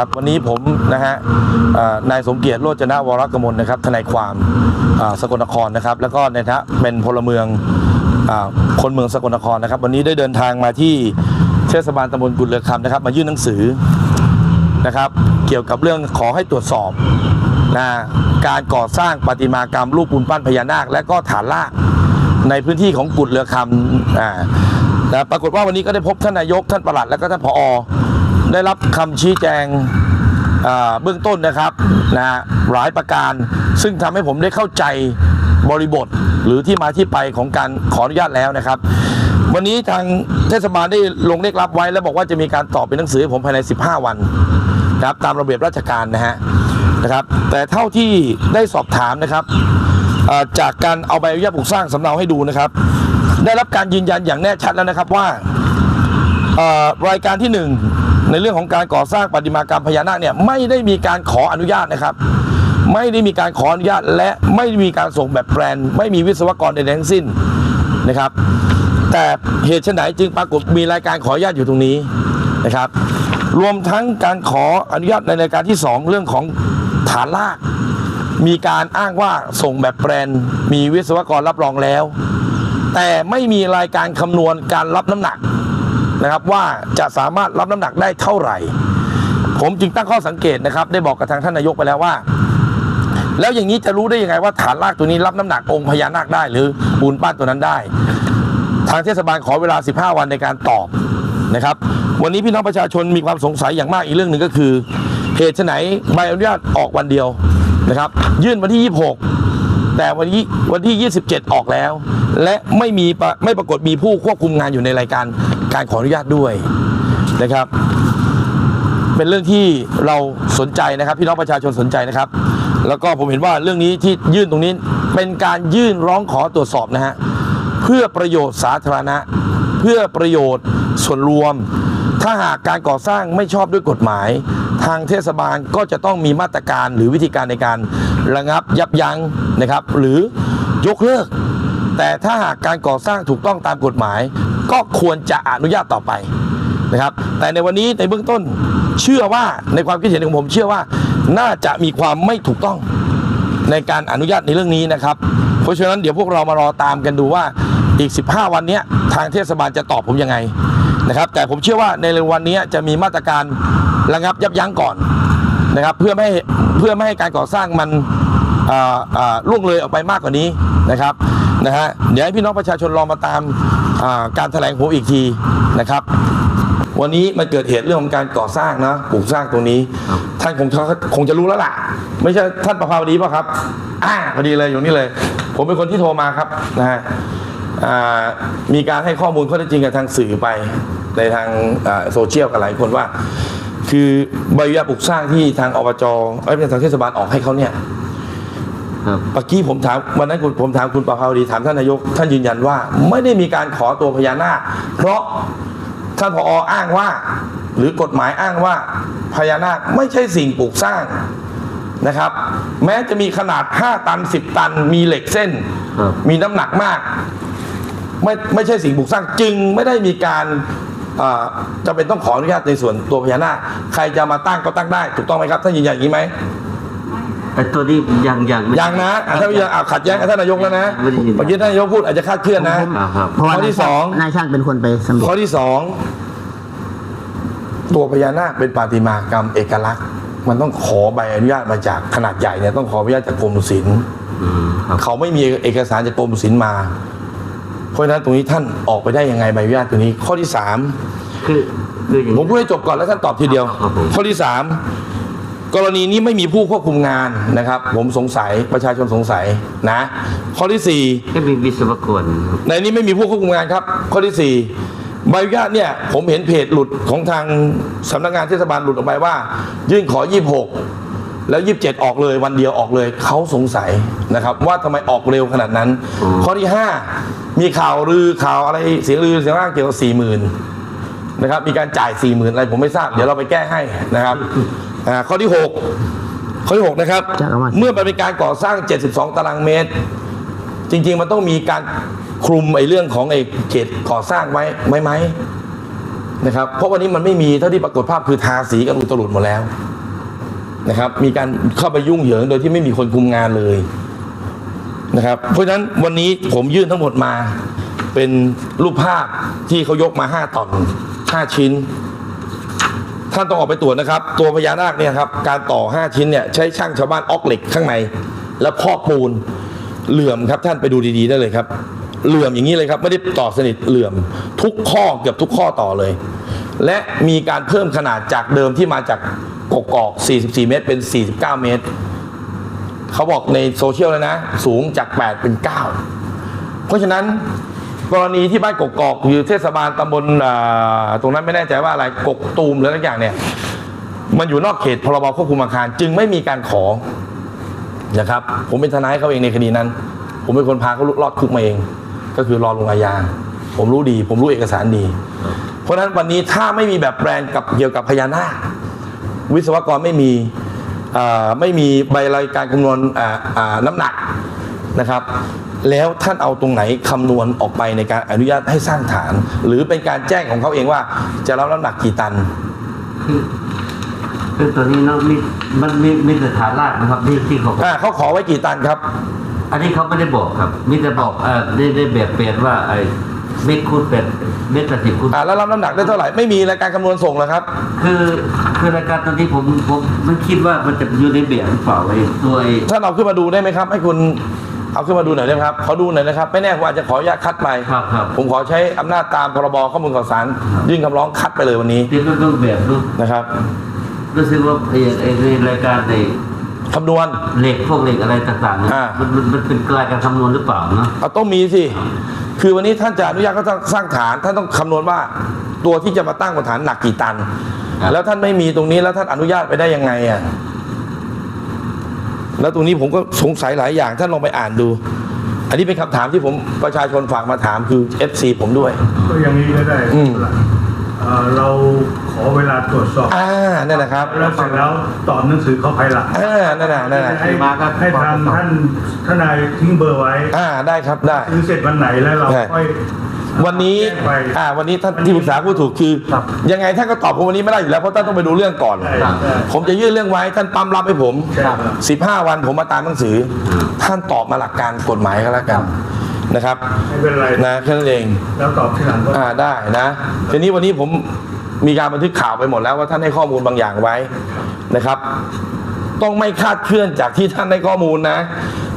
ครับวันนี้ผมนะฮะนายสมเกียรติโรจนะวรกมลนะครับทนายความสกลนครนะครับ แล้วก็ในฐานะเป็นพลเมืองอคนเมืองสกลนครนะครับ วันนี้ได้เดินทางมาที่เทศบาลตำบลกุฎเรือคำนะครับ มายื่นหนังสือนะครับ เกี่ยวกับเรื่องขอให้ตรวจสอบนะการก่อสร้างประติมากรรมรูปปูนปั้นพญานาค และก็ฐานรากในพื้นที่ของกุฎเรือคำอ่านะปรากฏว่าวันนี้ก็ได้พบท่านนายกท่านประหลัดและก็ท่านผอ ได้รับคำชี้แจงเบื้องต้นนะครับนะฮะหลายประการ ซึ่งทำให้ผมได้เข้าใจบริบทหรือที่มาที่ไปของการขออนุญาตแล้วนะครับ วันนี้ทางเทศบาลได้ลงเลขรับไว้ แล้วบอกว่าจะมีการตอบเป็นหนังสือให้ผมภายใน 15 วันนะครับตามระเบียบราชการนะฮะนะครับ แต่เท่าที่ได้สอบถามนะครับจากการเอาใบอนุญาตปลูกสร้างสำเนาให้ดูนะครับ ได้รับการยืนยันอย่างแน่ชัดแล้วนะครับว่ารายการที่หนึ่ง ในเรื่องของการก่อสร้างประติมากรรมพญานาคเนี่ยไม่ได้มีการขออนุญาตนะครับ ไม่ได้มีการขออนุญาตและไม่มีการส่งแบบแปลน ไม่มีวิศวกรใดๆทั้งสิ้นนะครับ แต่เหตุไฉนจึงปรากฏมีรายการขออนุญาตอยู่ตรงนี้นะครับ รวมทั้งการขออนุญาตในรายการที่สองเรื่องของฐานราก มีการอ้างว่าส่งแบบแปลน มีวิศวกรรับรองแล้ว แต่ไม่มีรายการคำนวณการรับน้ำหนัก นะครับว่าจะสามารถรับน้ำหนักได้เท่าไหร่ ผมจึงตั้งข้อสังเกตนะครับ ได้บอกกับทางท่านนายกไปแล้วว่า แล้วอย่างนี้จะรู้ได้ยังไงว่าฐานรากตัวนี้รับน้ำหนักองค์พญานาคได้ หรือปูนปั้นตัวนั้นได้ ทางเทศบาลขอเวลา 15 วันในการตอบนะครับ วันนี้พี่น้องประชาชนมีความสงสัยอย่างมากอีกเรื่องหนึ่งก็คือเหตุไฉนใบอนุญาตออกวันเดียวนะครับ ยื่นวันที่ 26 แต่วันที่วันที่ 27 ออกแล้ว และไม่มีไม่ปรากฏมีผู้ควบคุมงานอยู่ในรายการ การขออนุญาตด้วยนะครับ เป็นเรื่องที่เราสนใจนะครับพี่น้องประชาชนสนใจนะครับ แล้วก็ผมเห็นว่าเรื่องนี้ที่ยื่นตรงนี้เป็นการยื่นร้องขอตรวจสอบนะฮะเพื่อประโยชน์สาธารณะ เพื่อประโยชน์ส่วนรวม ถ้าหากการก่อสร้างไม่ชอบด้วยกฎหมาย ทางเทศบาลก็จะต้องมีมาตรการหรือวิธีการในการระงับยับยั้งนะครับ หรือยกเลิกแต่ถ้าหากการก่อสร้างถูกต้องตามกฎหมาย ก็ควรจะอนุญาตต่อไปนะครับ แต่ในวันนี้ในเบื้องต้นเชื่อว่าในความคิดเห็นของผม เชื่อว่าน่าจะมีความไม่ถูกต้องในการอนุญาตในเรื่องนี้นะครับ เพราะฉะนั้นเดี๋ยวพวกเรามารอตามกันดูว่าอีก 15 วันนี้ทางเทศบาลจะตอบผมยังไงนะครับ แต่ผมเชื่อว่าในเร็ววันนี้จะมีมาตรการระงับยับยั้งก่อนนะครับ เพื่อไม่ให้เพื่อไม่ให้การก่อสร้างมันล่วงเลยออกไปมากกว่านี้นะครับ นะฮะเดี๋ยวให้พี่น้องประชาชนลองมาตามการแถลงผมอีกทีนะครับวันนี้มันเกิดเหตุเรื่องของการก่อสร้างนะปลูกสร้างตรงนี้ ท่านคงคงจะรู้แล้วล่ะ ไม่ใช่ท่านประภาวดีป่ะครับอ่าพอดีเลยอยู่นี่เลย ผมเป็นคนที่โทรมาครับนะฮะมีการให้ข้อมูลข้อเท็จจริงกับทางสื่อไปในทางโซเชียลกับหลายคนว่า คือใบอนุญาตปลูกสร้างที่ทางอบจไอ้ยไม่ใช่ทางเทศบาลออกให้เขาเนี่ย เมื่อกี้ผมถามวันนั้นคุณผมถามคุณประภาวดีถามท่านนายก ท่านยืนยันว่า ไม่ได้มีการขอตัวพญานาคเพราะท่านผออ้างว่า หรือกฎหมายอ้างว่าพญานาคไม่ใช่สิ่งปลูกสร้างนะครับ แม้จะมีขนาด 5 ตัน 10 ตัน มีเหล็กเส้นครับมีน้ำหนักมาก ไม่ไม่ใช่สิ่งปลูกสร้างจึงไม่ได้มีการอ่าจะเป็นต้องขออนุญาตในส่วนตัวพญานาคใครจะมาตั้งก็ตั้งได้ ถูกต้องไหมครับท่านยืนยันอย่างนี้ไหมไอ้ตัวนี้ยังยังไม่ ยังนะอะถ้ายังอะขัดแย้งกับท่านนายกแล้วนะไม่ได้ยิน เมื่อกี้ท่านนายกพูดอาจจะคลาดเคลื่อนนะครับครับ เพราะว่าข้อที่นายช่างสอง นายช่างเป็นคนไปสำรวข้อจที่สองตัวพญานาคเป็นปาฏิมากรรมเอกลักษณ์ มันต้องขอใบอนุญาตมาจากขนาดใหญ่เนี่ยต้องขออนุญาตจากกรมศิลป์อืมครับ เขาไม่มีเอกสารจากกรมศิลป์มา เพราะฉะนั้นตรงนี้ท่านออกไปได้ยังไงใบอนุญาตตัวนี้ ข้อที่สามคือคืออย่างผมพูดให้จบก่อนแล้วท่านตอบทีเดียว ครับผม ข้อที่สาม กรณีนี้ไม่มีผู้ควบคุมงานนะครับ ผมสงสัยประชาชนสงสัยนะ ข้อที่สี่ก็มีวิศวกรครับในนี้ไม่มีผู้ควบคุมงานครับ ข้อที่สี่ใบอนุญาตเนี่ยผมเห็นเพจหลุดของทางสำนักงานเทศบาลหลุดออกไปว่า ยื่นขอ 26 แล้ว 27 ออกเลยวันเดียวออกเลยเขาสงสัยนะครับ ว่าทำไมออกเร็วขนาดนั้น ข้อที่ 5 มีข่าวลือข่าวอะไรเสียงลือเสียงร่างเกี่ยวกับสี่หมื่นนะครับมีการจ่ายสี่หมื่นอะไรผมไม่ทราบเดี๋ยวเราไปแก้ให้นะครับ อ่าข้อที่ 6 ข้อที่ 6 นะครับจะเอามาเมื่อมันเป็นการก่อสร้าง 72 ตารางเมตร จริง ๆ มันต้องมีการคลุมไอ้เรื่องของไอ้เขตก่อสร้างไว้ไหมไหมนะครับ เพราะวันนี้มันไม่มีเท่าที่ปรากฏภาพคือทาสีกันอุตลุดหมดแล้วนะครับ มีการเข้าไปยุ่งเหยิงโดยที่ไม่มีคนคุมงานเลยนะครับ เพราะฉะนั้นวันนี้ผมยื่นทั้งหมดมาเป็นรูปภาพที่เขายกมา 5ตอน5ชิ้น ท่านต้องออกไปตรวจนะครับ ตัวพญานาคเนี่ยครับการต่อ 5 ชิ้นเนี่ยใช้ช่างชาวบ้านออกเหล็กข้างใน แล้วพอกปูนเหลื่อมครับท่านไปดูดีๆได้เลยครับ เหลื่อมอย่างนี้เลยครับไม่ได้ต่อสนิทเหลื่อมทุกข้อเกือบทุกข้อต่อเลย และมีการเพิ่มขนาดจากเดิมที่มาจากกกอก 44 เมตร เป็น 49 เมตร เขาบอกในโซเชียลเลยนะ สูงจาก 8 เป็น 9 เพราะฉะนั้น กรณีที่บ้านกกอกอยู่เทศบาลตำบลตรงนั้นไม่แน่ใจว่าอะไรกกตูมหรืออะไรอย่างเนี่ยมันอยู่นอกเขตพรบควบคุมอาคาร จึงไม่มีการขอนะครับผมเป็นทนายเขาเองในคดีนั้น ผมเป็นคนพาเขารอดคุกมาเอง ก็คือรอลงอาญาผมรู้ดี ผมรู้เอกสารดี เพราะฉะนั้นวันนี้ถ้าไม่มีแบบแปลนกับเกี่ยวกับพญานาควิศวกรไม่มีไม่มีใบรายการคำนวณน้ำหนักนะครับ แล้วท่านเอาตรงไหนคำนวณออกไปในการอนุญาตให้สร้างฐาน หรือเป็นการแจ้งของเขาเองว่า จะรับน้ำหนักกี่ตัน คือคือตัวนี้เนาะมีมันมีมีแต่ฐานรากนะครับที่ที่เขาอ่าเขาขอไว้กี่ตันครับ อันนี้เขาไม่ได้บอกครับ มีแต่บอกเออได้ได้แบบเปลี่ยนว่าไอ้เมตรคูณเป็ดเมตรแปดสิบคูณอ่าแล้วรับน้ำหนักได้เท่าไหร่ไม่มีรายการคำนวณส่งเหรอครับ คือคือรายการตอนนี้ผมผมไม่คิดว่ามันจะอยู่ในแบบหรือเปล่าไอ้ตัวไอ้ท่านเอาขึ้นมาดูได้ไหมครับ ให้คุณ เอาขึ้นมาดูหน่อยได้ไหมครับขอดูหน่อยนะครับ ไม่แน่ผมอาจจะขออนุญาตคัดไป ครับครับ ผมขอใช้อำนาจตามพรบข้อมูลข่าวสาร ยื่นคำร้องคัดไปเลยวันนี้ที่รูปรูปแบบรูปนะครับรู้สึกว่าไอ้ไอ้ในรายการในคำนวณ เหล็กพวกเหล็กอะไรต่างๆเนี่ยอ่ามั มันมันมันเป็นกลายการคำนวณหรือเปล่าเนาะเอาต้องมีสิ คือวันนี้ท่านจะอนุญาตก็ต้องสร้างฐาน ท่านต้องคำนวณว่าตัวที่จะมาตั้งบนฐานหนักกี่ตัน แล้วท่านไม่มีตรงนี้แล้วท่านอนุญาตไปได้ยังไงอะ แล้วตรงนี้ผมก็สงสัยหลายอย่างท่านลองไปอ่านดู อันนี้เป็นคำถามที่ผมประชาชนฝากมาถามคือ FC ผมด้วย ก็อย่างนี้ก็ได้อืม เอ่อเราขอเวลาตรวจสอบ อ่านั่นนะครับแล้วเสร็จแล้วตอบหนังสือเขาภายหลังอ่านั่นน่ะนั่นน่ะให้ให้ทางท่านทนายทิ้งเบอร์ไว้อ่าได้ครับได้ ถึงเสร็จวันไหนแล้วเราใช่ ค่อย วันนี้แจ้งไปอ่าวันนี้ท่านที่ปรึกษาผู้ถูกคือครับยังไงท่านก็ตอบผมวันนี้ไม่ได้อยู่แล้วเพราะท่านต้องไปดูเรื่องก่อนใช่ใช่ผมจะยื่นเรื่องไว้ท่านปั๊มรับให้ผมใช่ครับ15 วันผมมาตามหนังสือ ท่านตอบมาหลักการกฎหมายก็แล้วกันนะครับไม่เป็นไรนะแค่นั้นเองแล้วตอบทีหลังก็อ่าได้นะทีนี้วันนี้ผมมีการบันทึกข่าวไปหมดแล้วว่าท่านให้ข้อมูลบางอย่างไว้นะครับ ต้องไม่คาดเคลื่อนจากที่ท่านให้ข้อมูลนะ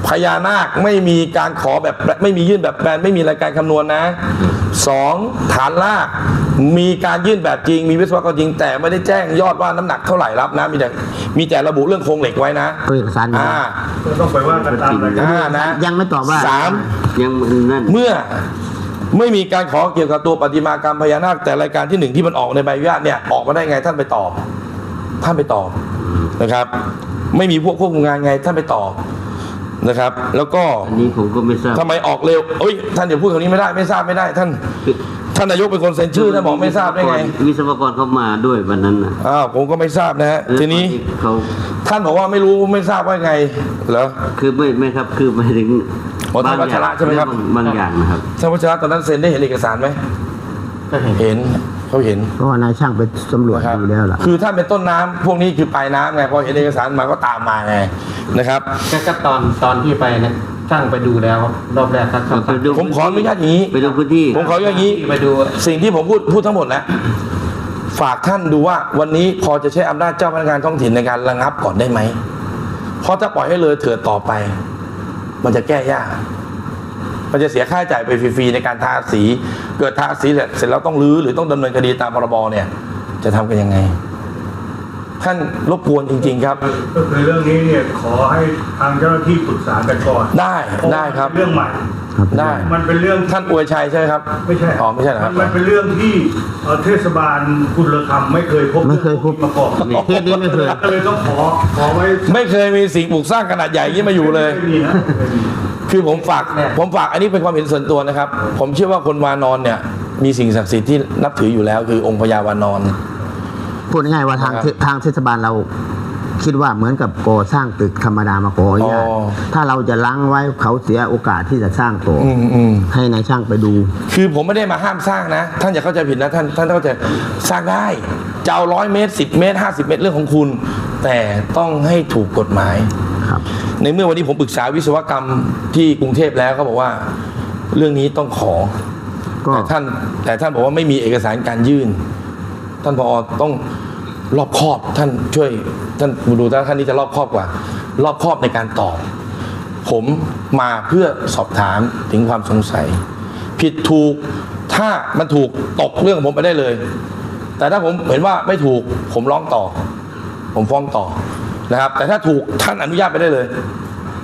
พญานาคไม่มีการขอแบบไม่มียื่นแบบแปลนไม่มีรายการคำนวณนะสองฐานลากมีการยื่นแบบจริง มีวิศวกรจริง แต่ไม่ได้แจ้งยอดว่าน้ำหนักเท่าไหร่รับนะมีแต่มีแต่ระบุเรื่องโครงเหล็กไว้นะก็เอกสารอยู่อ่าก็ต้องไปว่ากันตามรายการอ่านะยังไม่ตอบว่าสามยังมันนั่นเมื่อไม่มีการขอเกี่ยวกับตัวปฏิมากรรมพญานาคแต่รายการที่หนึ่งที่มันออกในใบอนุญาตเนี่ยออกมาได้ไงท่านไปตอบ ท่านไปตอบนะครับ ไม่มีพวกควบคุมงานไงท่านไปตอบ นะครับ แล้วก็อันนี้ผมก็ไม่ทราบทำไมออกเร็วเอ้ยท่านอย่าพูดคำนี้ไม่ได้ไม่ทราบไม่ได้ ท่านท่านนายกเป็นคนเซ็นชื่อท่านบอกไม่ทราบได้ไงวิศวกรเขามาด้วยวันนั้นนะอ้าวผมก็ไม่ทราบนะฮะทีนี้เขาท่านบอกว่าไม่รู้ไม่ทราบว่าไงเหรอคือไม่ไม่ครับคือหมายถึงอ๋อท่านวัชระใช่ไหมครับบางอย่างนะครับท่านวัชระตอนนั้นเซ็นได้เห็นเอกสารไหมเห็น เขาเห็นเพราะว่านายช่างไปสำรวจนะครับดูแล้วล่ะ คือถ้าเป็นต้นน้ำพวกนี้คือปลายน้ำไงพอเห็นเอกสารมาก็ตามมาไงนะครับ ก็ก็ตอนตอนที่ไปนะช่างไปดูแล้ว รอบแรกครับไปดูผมขออนุญาตอย่างนี้ ไปดูพื้นที่ ผมขออนุญาตอย่างนี้ ไปดู สิ่งที่ผมพูดพูดทั้งหมดแล้วฝากท่านดูว่าวันนี้พอจะใช้อำนาจเจ้าพนักงานท้องถิ่นในการระงับก่อนได้ไหมเพราะถ้าปล่อยให้เลยเถิดต่อไป มันจะแก้ยาก มันจะเสียค่าใช้จ่ายไปฟรีๆในการทาสี เกิดทาสีเสร็จเสร็จแล้วต้องรื้อหรือต้องดำเนินคดีตามพรบเนี่ยจะทำกันยังไง ท่านรบกวนจริง ๆ ครับก็คือเรื่องนี้เนี่ยขอให้ทางเจ้าหน้าที่ปรึกษากันก่อนได้ได้ครับเรื่องใหม่ได้มันเป็นเรื่องท่านอวยชัยใช่ไหมครับ ไม่ใช่อ๋อไม่ใช่เหรอครับมันเป็นเรื่องที่เอ่อเทศบาลกุลธรรมไม่เคยพบไม่เคยพบมาก่อนเคสนี้ไม่เคยก็เลยต้องขอขอไว้ไม่เคยมีสิ่งปลูกสร้างขนาดใหญ่อย่างนี้มาอยู่เลยไม่มีนะไม่มี คือผมฝากผมฝากอันนี้เป็นความเห็นส่วนตัวนะครับ ผมเชื่อว่าคนวานอนเนี่ย มีสิ่งศักดิ์สิทธิ์ที่นับถืออยู่แล้ว คือองค์พญาวานอน พูดง่ายๆว่าทางครับเททางเทศบาลเราคิดว่าเหมือนกับก่อสร้างตึกธรรมดามาก่ออนุญาตอ๋อ ถ้าเราจะล้างไว้เขาเสียโอกาสที่จะสร้างต่อออืมอืม ให้นายช่างไปดู คือผมไม่ได้มาห้ามสร้างนะ ท่านอย่าเข้าใจผิดนะท่านท่านเข้าใจสร้างได้จะเอาร้อยเมตรสิบเมตรห้าสิบเมตรเรื่องของคุณ แต่ต้องให้ถูกกฎหมาย ครับ ในเมื่อวันนี้ผมปรึกษาวิศวกรรมที่กรุงเทพแล้วเขาบอกว่า เรื่องนี้ต้องขอก็แต่ท่านแต่ท่านบอกว่าไม่มีเอกสารการยื่น ท่านพอต้องรอบคอบท่านช่วยท่านดูท่านท่านนี้จะรอบคอบกว่า รอบคอบในการตอบ ผมมาเพื่อสอบถามถึงความสงสัย ผิดถูกถ้ามันถูกตกเรื่องของผมไปได้เลย แต่ถ้าผมเห็นว่าไม่ถูกผมร้องต่อ ผมฟ้องต่อ นะครับ แต่ถ้าถูกท่านอนุญาตไปได้เลย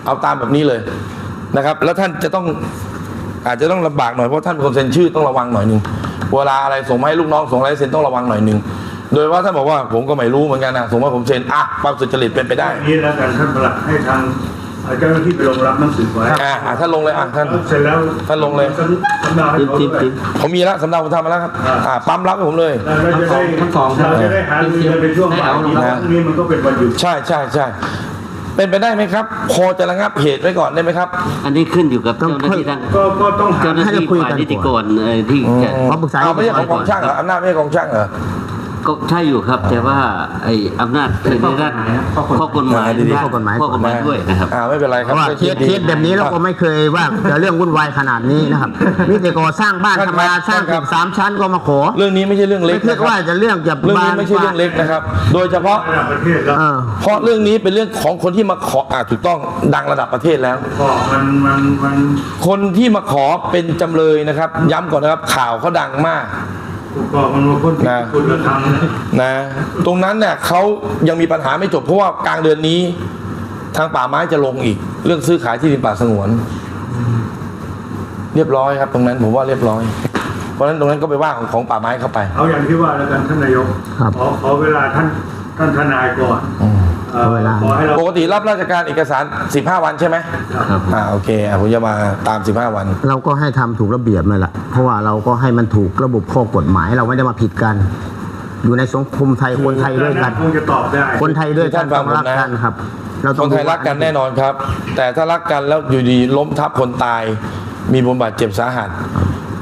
เอาตามแบบนี้เลยนะครับ แล้วท่านจะต้องอาจจะต้องลำบากหน่อยเพราะท่านเป็นคนเซ็นชื่อต้องระวังหน่อยหนึงเวลาอะไรส่งมาให้ลูกน้องส่งอะไรเซ็นต้องระวังหน่อยหนึงโดยว่าท่านบอกว่าผมก็ไม่รู้เหมือนกันนะส่งมาผมเซ็นอะความสุจริตเป็นไปได้ นี้แล้วกันท่านประหลัดให้ทาง เจ้าหน้าที่ไปลงรับหนังสือไว้อะอะท่านลงเลยอะท่านเสร็จแล้วท่านลงเลยสำเนาให้ติ๊บเขาติ๊บด้วยติ๊บผมมีแล้วสำเนาผมทำมาแล้วครับอ่าปั๊มรับให้ผมเลยเราจะได้ทั้งสองทั้งสองเราจะได้หารือกันเป็นช่วงบ่ายนี้นะพรุ่งนี้มันก็เป็นวันหยุดใช่ใช่ใช่เป็นไปได้ไหมครับพอจะระงับเหตุไว้ก่อนได้ไหมครับ อันนี้ขึ้นอยู่กับเจ้าหน้าที่ทางก็ก็ต้องหาเจ้าหน้าที่ฝ่ายนิติกรเอ่อที่จะขอปรึกษาเอาไม่ใช่ของกองช่างเหรออำนาจไม่ใช่กองช่างเหรอ ก็ใช่อยู่ครับ แต่ว่าไอ้อำนาจในด้านข้อกฎหมายอ่าดีๆข้อกฎหมายข้อกฎหมายด้วยนะครับอ่าไม่เป็นไรเพครับราะว่าเคสเคสแบบนี้เราก็ไม่เคยว่าจะเรื่องวุ่นวายขนาดนี้นะครับนี่แต่ก่อสร้างบ้านท่านธรรมดาครับสร้างท่านครัตึบกสามชั้นก็มาขอ เรื่องนี้ไม่ใช่เรื่องเล็ไม่กคิดนะคว่ารับจะเรื่องจะเรื่องบานี้นไม่ใช่เรื่องเล็กนะครับ โดยเฉพาะระดับประเทศแล้วเออเพราะเรื่องนี้เป็นเรื่องของคนที่มาขออ่าถูกต้องดังระดับประเทศแล้วก็มันมันมันคนที่มาขอเป็นจำเลยนะครับ ย้ำก่อนนะครับข่าวเขาดังมาก ก็มันว่าคนที่นะคุณธรรมนะนะ ตรงนั้นเนี่ยเขายังมีปัญหาไม่จบเพราะว่ากลางเดือนนี้ ทางป่าไม้จะลงอีก เรื่องซื้อขายที่ดินป่าสงวน เรียบร้อยครับ ตรงนั้นผมว่าเรียบร้อย เพราะฉะนั้นตรงนั้นก็ไปว่าของของป่าไม้เข้าไป เอาอย่างที่ว่าแล้วกันท่านนายกครับขอขอเวลาท่านท่านทนายก่อน เอ่อขอเวลา ขอให้เราปกติรับราชการเอกสาร 15 วันใช่ไหมครับอ่าโอเคอะผมจะมาตาม 15 วัน เราก็ให้ทำถูกระเบียบนั่นแหละ เพราะว่าเราก็ให้มันถูกระบบข้อกฎหมายเราไม่ได้มาผิดกัน อยู่ในสังคมไทยคนไทยด้วยกัน คงจะตอบได้ คนไทยด้วยกันท่านฟัต้องงผมรักนะกันครับ เราต้คองนไทยรักกันแน่นอนครับ แต่ถ้ารักกันแล้วอยู่ดีล้มทับคนตาย มีบาดเจ็บสาหัส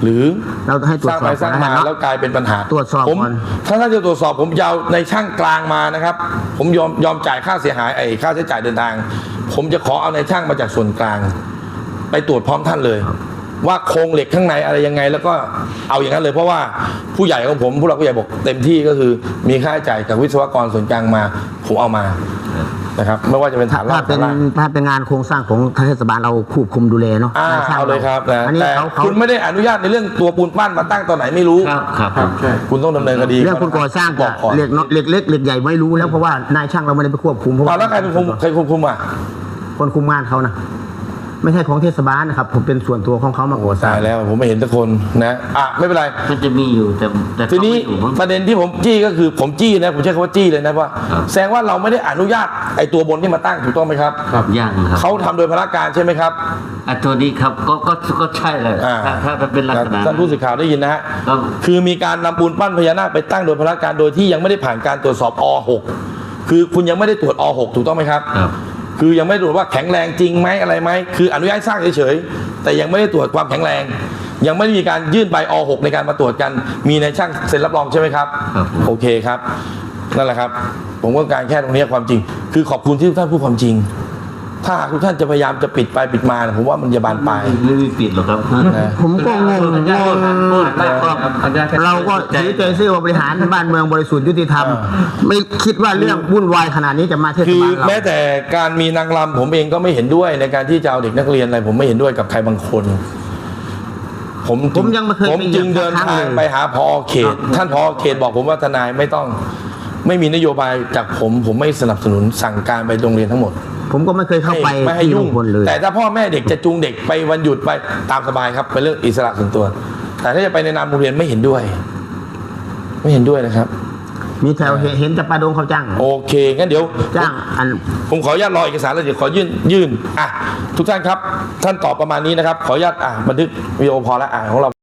หรือเราให้ตรวสจร้างสอบไปสร้างมาก่อนนะแล้วกลายเป็นปัญหาตรวจสอบผมก่อน ถ้าท่านจะตรวจสอบผมยาวในช่างกลางมานะครับ ผมยอมยอมจ่ายค่าเสียหายไอ้ค่าใช้จ่ายเดินทาง ผมจะขอเอาในช่างมาจากส่วนกลาง ไปตรวจพร้อมท่านเลย ว่าโครงเหล็กข้างในอะไรยังไง แล้วก็เอาอย่างนั้นเลยเพราะว่าผู้ใหญ่ของผมผู้หลักผู้ใหญ่บอกเต็มที่ก็คือ มีค่าใช้จ่ายจากวิศวกรส่วนกลางมาผมเอามา นะครับไม่ว่าจะเป็นฐานราถ้าบเป็ฐานนล่างถ้าเป็นงานโครงสร้างของเทศบาลเราควบคุมดูแลเนาะอ่าในช่งเอาเลยครับนะอันนี้แต่เขาเขาคุณไม่ได้อนุญาตในเรื่องตัวปูนปั้นมาตั้งตอนไหนไม่รู้ ครับครับครับใช่ คุณต้องดำเนินคดีเรื่องคุณก่อสร้างบกัอบกก่อนเหล็กเนาะเหล็กเล็กเหล็กใหญ่ไม่รู้แล้วเพราะว่านายช่างเราไม่ได้ไปควบคุมเพราะเอาว่าแล้วใครเป็นคุมใครคุมคุมอะคนคุมงานเขานะ ไม่ใช่ของเทศบาลนะครับ ผมเป็นส่วนตัวของเขามาก่อสร้าตางยแล้วผมไม่เห็นทุกคนนะอะไม่เป็นไร มันจะมีอยู่แต่แต่ทีนี้เขาไม่อยู่มั้ง ประเด็นที่ผมจี้ก็คือผมจี้นะผมใช้คำว่าจี้เลยนะว่าครับ แสดงว่าเราไม่ได้อนุญาตไอ้ตัวบนที่มาตั้งถูกต้องไหมครับครับย่างครับเขาทำโดยพละการใช่ไหมครับอันตัวนี้ครับก็ก็ก็ใช่เลยอ่า ถ้าถ้าถ้าเป็นลักษณะท่านผู้สื่อข่าวได้ยินนะฮะก็คือมีการนำปูนปั้นพญานาคไปตั้งโดยพละการโดยที่ยังไม่ได้ผ่านการตรวจสอบอ6คือคุณยังไม่ได้ตรวจอ6ถูกต้องไหมครับ ครับ คือยังไม่ได้ตรวจว่าแข็งแรงจริงไหมอะไรไหมคืออนุญาตสร้างเฉยๆแต่ยังไม่ได้ตรวจความแข็งแรง ยังไม่ได้มีการยื่นใบอ6ในการมาตรวจกัน มีในช่างเซ็นรับรองใช่ไหมครับครับผมโอเคครับ นั่นแหละครับ ผมก็การแค่ตรงนี้ความจริง คือขอบคุณที่ทุกท่านพูดความจริง ถ้าหากทุกท่านจะพยายามจะปิดไปปิดมาเนี่ยผมว่ามันจะบานปลาย ไม่มีปิดหรอกครับนะผมก็งงงงอนุญาตให้เราก็ถือใจซื่อว่าบริหารบ้านเมืองบริสุทธิ์ยุติธรรม ไม่คิดว่าเรื่องวุ่นวายขนาดนี้จะมาเทศคือบาลเราแม้แต่การมีนางรำผมเองก็ไม่เห็นด้วยในการที่จะเอาเด็กนักเรียนอะไรผมไม่เห็นด้วยกับใครบางคน ผมจึผมยังไม่เคยผมไปจึงเหยียบเดินสักครั้ทางงเลยไปหาพอเขต ท่านพอเขตบอกผมว่าทนายไม่ต้อง ไม่มีนโยบายจากผมผมไม่สนับสนุนสั่งการไปโรงเรียนทั้งหมด ผมก็ไม่เคยเข้าไปไม่ให้ที่ลุยุ่งงพลเลย แต่ถ้าพ่อแม่เด็กจะจูงเด็กไปวันหยุดไปตามสบายครับเป็นเรื่องอิสระส่วนตัว แต่ถ้าจะไปในนามโรงเรียนไม่เห็นด้วย ไม่เห็นด้วยนะครับ มีแถวเห็นเห็นจะปาดงเขาจ้างโอเคงั้นเดี๋ยว จ้างอัน ผมขออนุญาตรอเอกสารแล้วเดี๋ยวขอยื่นยื่นอะทุกท่านครับ ท่านตอบประมาณนี้นะครับ ขออนุญาตอะบันทึกวิดีโอพอแล้วอะของเรา